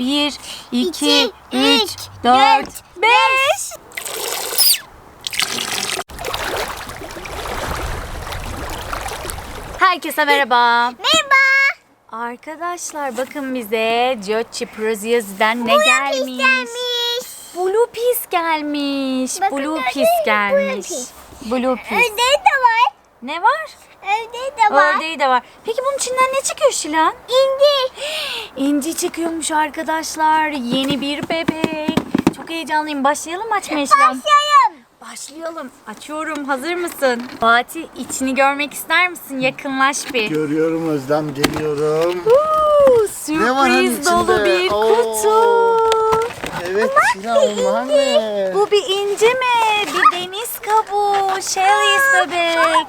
Bir, iki, İki, üç, üç, dört, dört, beş. Herkese merhaba. Merhaba. Arkadaşlar bakın bize Giocci Proziosi'den ne Blue gelmiş? Peas gelmiş. Blue Peas gelmiş. Bakın Blue mü? gelmiş. Blue Peas. Ördeği de. Ne var? Ördeği de var. Ördeği de var. Peki bunun içinden ne çıkıyor Şilan? İndi. İnci çıkıyormuş arkadaşlar. Yeni bir bebek. Çok heyecanlıyım. Başlayalım mı açmaya Şilan? Başlayalım. Başlayalım. Açıyorum. Hazır mısın? Fatih içini görmek ister misin? Yakınlaş bir. Görüyorum Özlem geliyorum. Uuu, Ne var hani sürpriz dolu içinde? bir Oo. kutu. Evet Şila onlar ne? Bu bir inci mi? Bir deniz kabuğu. Shelly's bebek.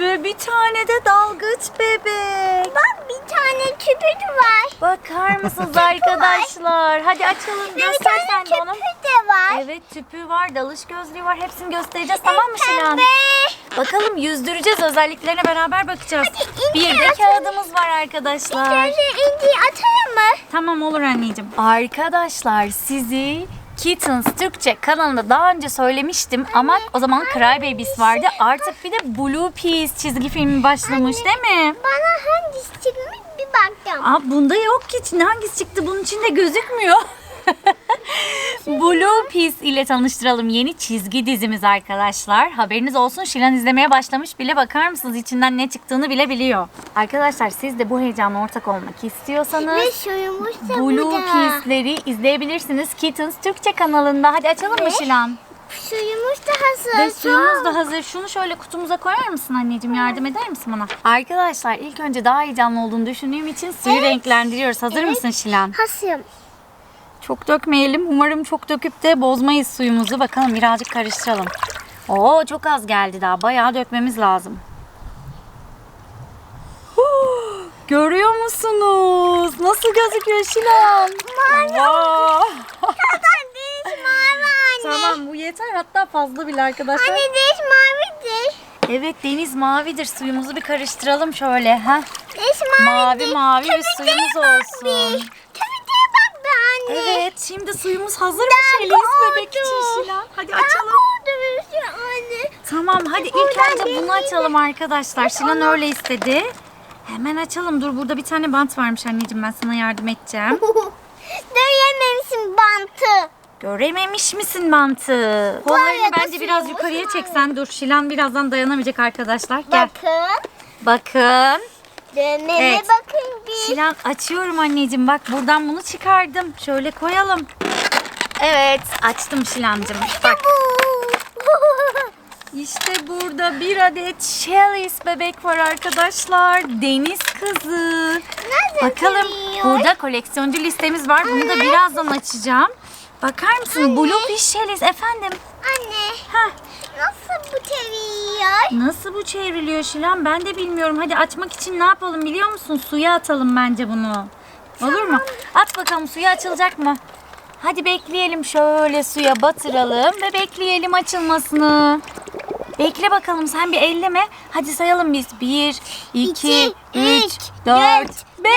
Ve bir tane de dalgıç bebek. Bak bir tane küpüt var. Bakar mısınız arkadaşlar? Hadi açalım. Ve bir Göster tane sen de onu. küpüt de var. Evet tüpü var, dalış gözlüğü var. Hepsini göstereceğiz tamam mı Şilan? Pembe. Bakalım yüzdüreceğiz. Özelliklerine beraber bakacağız. Hadi, Bir de ince kağıdımız var arkadaşlar. Şöyle indiyi atalım mı? Tamam olur anneciğim. Arkadaşlar sizi Kittens Türkçe kanalında daha önce söylemiştim ama o zaman Cry Babies vardı. Artık bir de Blue Peas çizgi filmi başlamış değil mi? Bana hangisi çıkmış bir baktım. Aa bunda yok ki. İçinde hangisi çıktı? Bunun içinde gözükmüyor. Blue Peas ile tanıştıralım. Yeni çizgi dizimiz arkadaşlar. Haberiniz olsun. Şilan izlemeye başlamış bile. Bakar mısınız? İçinden ne çıktığını bile biliyor. Arkadaşlar siz de bu heyecanla ortak olmak istiyorsanız Blue. Peas'leri izleyebilirsiniz. Kittens Türkçe kanalında. Hadi açalım mı Şilan? Suyumuz da hazır. Ve suyumuz da hazır. Şunu şöyle kutumuza koyar mısın anneciğim? Yardım eder misin bana? Arkadaşlar ilk önce daha heyecanlı olduğunu düşündüğüm için suyu Evet. renklendiriyoruz. Hazır Evet. mısın Şilan? Hasım. Çok dökmeyelim. Umarım çok döküp de bozmayız suyumuzu. Bakalım birazcık karıştıralım. Oo çok az geldi daha. Bayağı dökmemiz lazım. Huu, Görüyor musunuz? Nasıl gözüküyor Şilan? Mavi anne. Tamam bu yeter. Hatta fazla bile arkadaşlar. Anne deniz mavidir. Evet deniz mavidir. Suyumuzu bir karıştıralım şöyle. ha. Deniz Mavi mavidir. mavi bir Köpüklere suyumuz bak olsun. bir. Köpüklere bak be anne. Evet şimdi suyumuz hazır mı Şeliz bebek için Şilan? Hadi açalım. Tamam hadi ilk önce bunu açalım arkadaşlar. Şilan öyle istedi. Hemen açalım. Dur burada bir tane bant varmış anneciğim. Ben sana yardım edeceğim. Döyememişsin bantı. Görememiş misin bantı? Kollarını arada bence biraz suyumuz yukarıya var. çeksen. Dur Şilan birazdan dayanamayacak arkadaşlar. Gel. Bakın. Bakın. Döneme Evet. bakın bir. Şilan açıyorum anneciğim. Bak buradan bunu çıkardım. Şöyle koyalım. Evet açtım Şilancığım. Bak işte burada bir adet Shelly's bebek var arkadaşlar. Deniz kızı. Nasıl Bakalım seviyor? burada koleksiyoncu listemiz var. Bunu da birazdan açacağım. Bakar mısın? Blue Fish Shelly's efendim. Anne Heh, nasıl bu çeviriyor? nasıl bu çevriliyor Şilan? Ben de bilmiyorum. Hadi açmak için ne yapalım biliyor musun? Suya atalım bence bunu. Olur mu? At bakalım suya açılacak mı? Hadi bekleyelim şöyle suya batıralım ve bekleyelim açılmasını. Bekle bakalım sen bir elleme. Hadi sayalım biz. 1, 2, İki, 3, üç, 4, dört, 5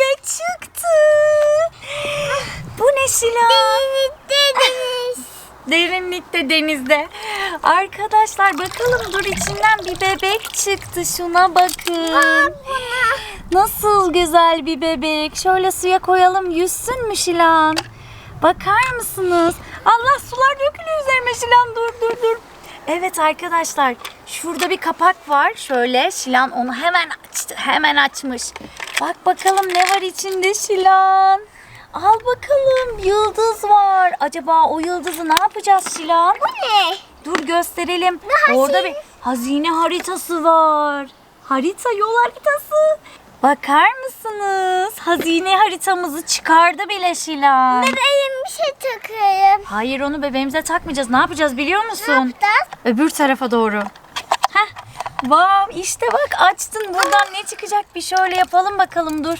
ve çıktı. Bu ne Şilan? Denizde deniz. Derinlikte denizde. Arkadaşlar bakalım dur içinden bir bebek çıktı. Şuna bakın. Nasıl güzel bir bebek. Şöyle suya koyalım yüzsün mü Şilan? Bakar mısınız? Allah sular dökülüyor üzerime Şilan dur dur dur. Evet arkadaşlar şurada bir kapak var. Şöyle Şilan onu hemen açtı. Hemen açmış. Bak bakalım ne var içinde Şilan. Al bakalım yıldız var. Acaba o yıldızı ne yapacağız Şilan? Bu ne? Dur gösterelim. Ne Orada bir hazine haritası var. Harita yol haritası. Bakar mısınız? Hazine haritamızı çıkardı bile Şilan. Bebeğim bir şey takayım. Hayır onu bebeğimize takmayacağız. Ne yapacağız biliyor Ne musun? yapacağız? Öbür tarafa doğru. Heh. Wow işte bak açtın. Buradan ne çıkacak bir şöyle yapalım bakalım dur.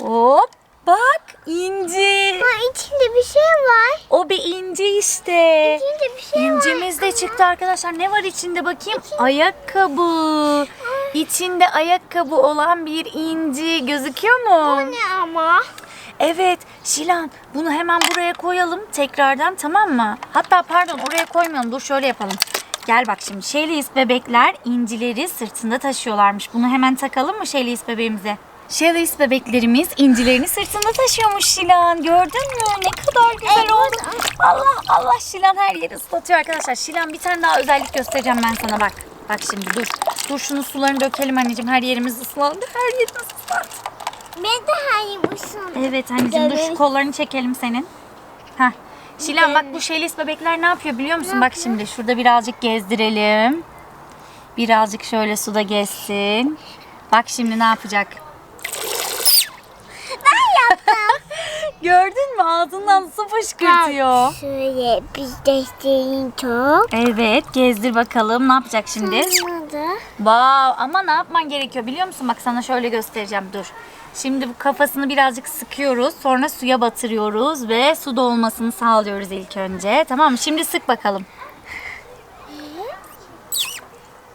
Hop bak inci. Ha içinde bir şey var. O bir inci işte. İçinde bir şey var. İncimiz de çıktı arkadaşlar. Ne var içinde bakayım? Ayakkabı. İçinde ayakkabı olan bir inci gözüküyor mu? Ne ama? Evet Şilan bunu hemen buraya koyalım tekrardan tamam mı? Hatta pardon oraya koymayalım dur şöyle yapalım. Gel bak şimdi Şeylis bebekler incileri sırtında taşıyorlarmış. Bunu hemen takalım mı Şeylis bebeğimize? Şeylis bebeklerimiz incilerini sırtında taşıyormuş Şilan. Gördün mü? Ne kadar güzel oldu. Allah Allah Şilan her yeri ıslatıyor arkadaşlar. Şilan bir tane daha özellik göstereceğim ben sana bak. Bak şimdi dur. Dur şunu sularını dökelim anneciğim. Her yerimiz ıslandı. Her yerimiz ıslandı. Ben de haymışım. Evet anneciğim dur şu Evet. kollarını çekelim senin. Heh. Şilan bak bu şeylis bebekler ne yapıyor biliyor musun? Bak şimdi şurada birazcık gezdirelim. Birazcık şöyle suda gezsin. Bak şimdi ne yapacak? Ben yaptım. Gördün mü ağzından su fışkırtıyor. Şöyle biz desteğin çok. Evet gezdir bakalım ne yapacak şimdi? Anladı. Wow ama ne yapman gerekiyor biliyor musun? Bak sana şöyle göstereceğim dur. Şimdi bu kafasını birazcık sıkıyoruz. Sonra suya batırıyoruz ve su dolmasını sağlıyoruz ilk önce. Tamam mı? Şimdi sık bakalım.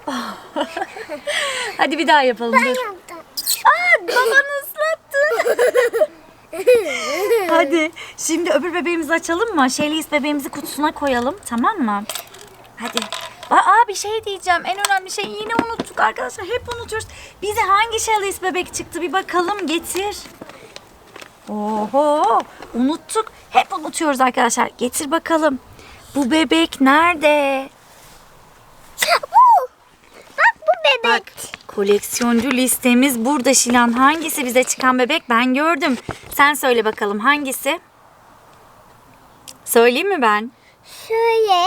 Hadi bir daha yapalım dur. Yaptım. Aa, babanı ıslattın. Hadi şimdi öbür bebeğimizi açalım mı? Şeylis bebeğimizi kutusuna koyalım tamam mı? Hadi. Aa bir şey diyeceğim. En önemli şey yine unuttuk arkadaşlar. Hep unutuyoruz. Bize hangi Şeylis bebek çıktı bir bakalım getir. Oho unuttuk. Hep unutuyoruz arkadaşlar. Getir bakalım. Bu bebek nerede? Bu. Bak bu bebek. Bak koleksiyoncu listemiz burada Şilan. Hangisi bize çıkan bebek ben gördüm. Sen söyle bakalım hangisi? Söyleyeyim mi ben? Şöyle.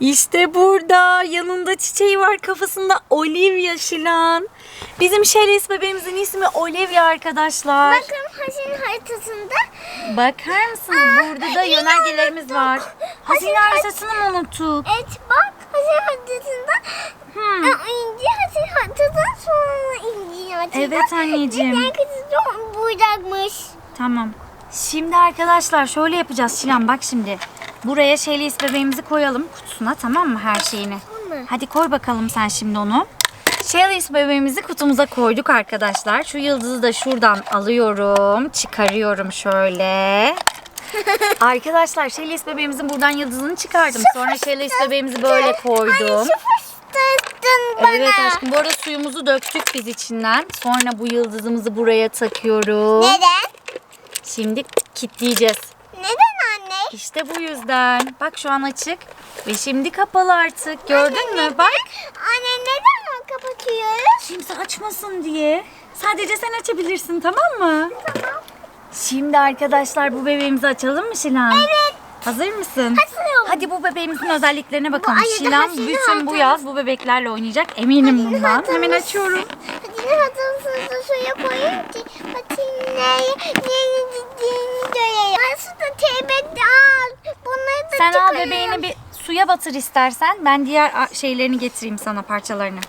İşte burada yanında çiçeği var kafasında Olivia Şilan. Bizim Şeles bebeğimizin ismi Olivia arkadaşlar. Bakın hazine haritasında. Bakar mısınız burada da yönergelerimiz unuttuk. var. Hazine haritasını mı unuttuk? Evet bak hazine haritasında. Hmm. Hmm. İnci hazine haritasından sonra haritasında. Evet anneciğim. Neden kızı buradaymış. Tamam. Şimdi arkadaşlar şöyle yapacağız Şilan bak şimdi. Buraya Şelis bebeğimizi koyalım kutusuna tamam mı her şeyini? Tamam. Hadi koy bakalım sen şimdi onu. Şelis bebeğimizi kutumuza koyduk arkadaşlar. Şu yıldızı da şuradan alıyorum. Çıkarıyorum şöyle. arkadaşlar Şelis bebeğimizin buradan yıldızını çıkardım. Sonra Şelis bebeğimizi böyle koydum. Fıstıktın bana. Evet aşkım bu arada suyumuzu döktük biz içinden. Sonra bu yıldızımızı buraya takıyorum. Neden? Şimdi kilitleyeceğiz. Neden anne? İşte bu yüzden. Bak şu an açık. Ve şimdi kapalı artık. Gördün mü? Bak. Anne neden onu kapatıyoruz? Kimse açmasın diye. Sadece sen açabilirsin tamam mı? Tamam. Şimdi arkadaşlar bu bebeğimizi açalım mı Şilan? Evet. Hazır mısın? Hazırım. Hadi bu bebeğimizin özelliklerine bakalım. ayı da Şilan hazine bütün bu yaz bu bebeklerle oynayacak. Eminim bundan. Hemen açıyorum. Hazine haritasını suya koyun ki patinleri nereye gittiğini göreyim. Ben suda teybe al. Bunları da Sen al çıkarayım. bebeğini bir suya batır istersen. Ben diğer şeylerini getireyim sana parçalarını.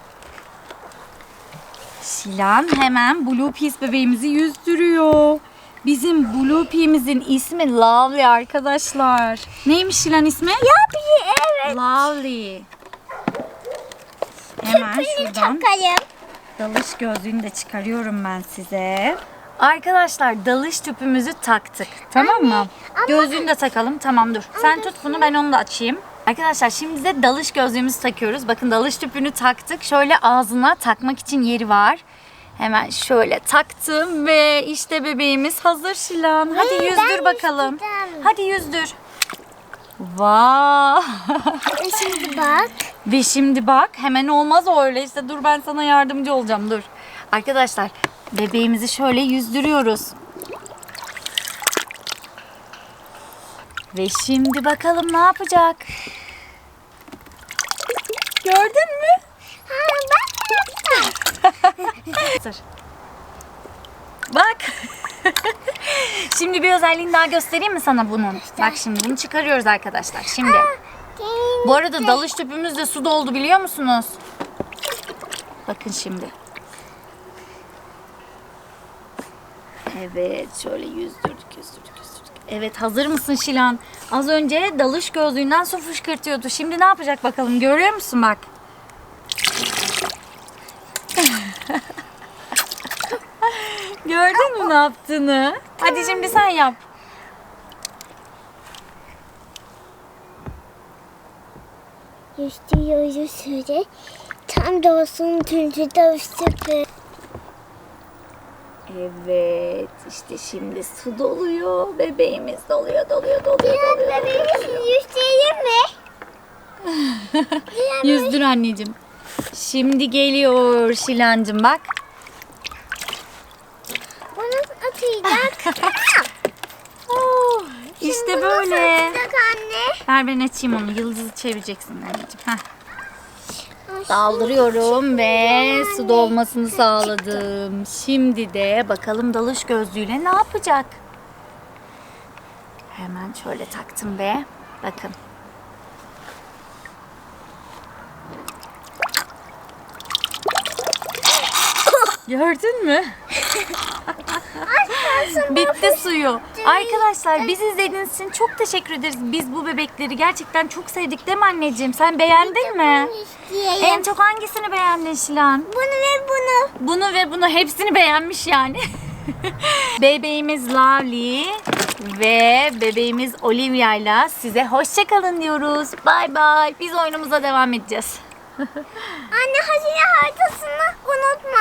Şilan hemen Blue Peas bebeğimizi yüzdürüyor. Bizim Blue Pea'mizin ismi Lovely arkadaşlar. Neymiş Şilan ismi? Yapıyı evet. Lovely. Hemen Tüpünü şuradan takarım. dalış gözlüğünü de çıkarıyorum ben size. Arkadaşlar dalış tüpümüzü taktık. Tamam mı? ama- Gözlüğünü de takalım. Tamam dur. Sen tut bunu ben onu da açayım. Arkadaşlar şimdi de dalış gözlüğümüzü takıyoruz. Bakın dalış tüpünü taktık. Şöyle ağzına takmak için yeri var. Hemen şöyle taktım ve işte bebeğimiz hazır Şilan. Hadi Hayır, yüzdür ben bakalım. yüzdüreceğim. Hadi yüzdür. Vay. E Şimdi bak. Ve şimdi bak hemen olmaz öyle işte dur ben sana yardımcı olacağım dur. Arkadaşlar bebeğimizi şöyle yüzdürüyoruz. Ve şimdi bakalım ne yapacak? Gördün mü? Hazır. Bak. şimdi bir özelliğini daha göstereyim mi sana bunun? Bak şimdi bunu çıkarıyoruz arkadaşlar. Şimdi. Bu arada dalış tüpümüz de su doldu biliyor musunuz? Bakın şimdi. Evet şöyle yüzdürdük yüzdürdük yüzdürdük. Evet hazır mısın Şilan? Az önce dalış gözlüğünden su fışkırtıyordu. Şimdi ne yapacak bakalım görüyor musun bak. Gördün mü ne yaptığını? Hadi şimdi sen yap. Yüzüyoruz süre. Tam da olsun tüncü sıfır. Evet işte şimdi su doluyor. Bebeğimiz doluyor doluyor doluyor doluyor. Bebeğimizi yüzeyim mi? Yüzdür anneciğim. Şimdi geliyor Şilancım bak. Bunu atacak. Oh, işte böyle. Anne. Ver ben açayım onu. Yıldızı çevireceksin anneciğim. Heh. Daldırıyorum ve su dolmasını sağladım. Şimdi de bakalım dalış gözlüğüyle ne yapacak? Hemen şöyle taktım ve bakın. Gördün mü? Bitti suyu. Arkadaşlar bizi izlediğiniz için çok teşekkür ederiz. Biz bu bebekleri gerçekten çok sevdik değil mi anneciğim? Sen beğendin mi? En çok hangisini beğendin Şilan? Bunu ve bunu. Bunu ve bunu hepsini beğenmiş yani. Bebeğimiz Lavli ve bebeğimiz Olivia ile size hoşçakalın diyoruz. Bay bay. Biz oyunumuza devam edeceğiz. Anne hazine haritasını unutma.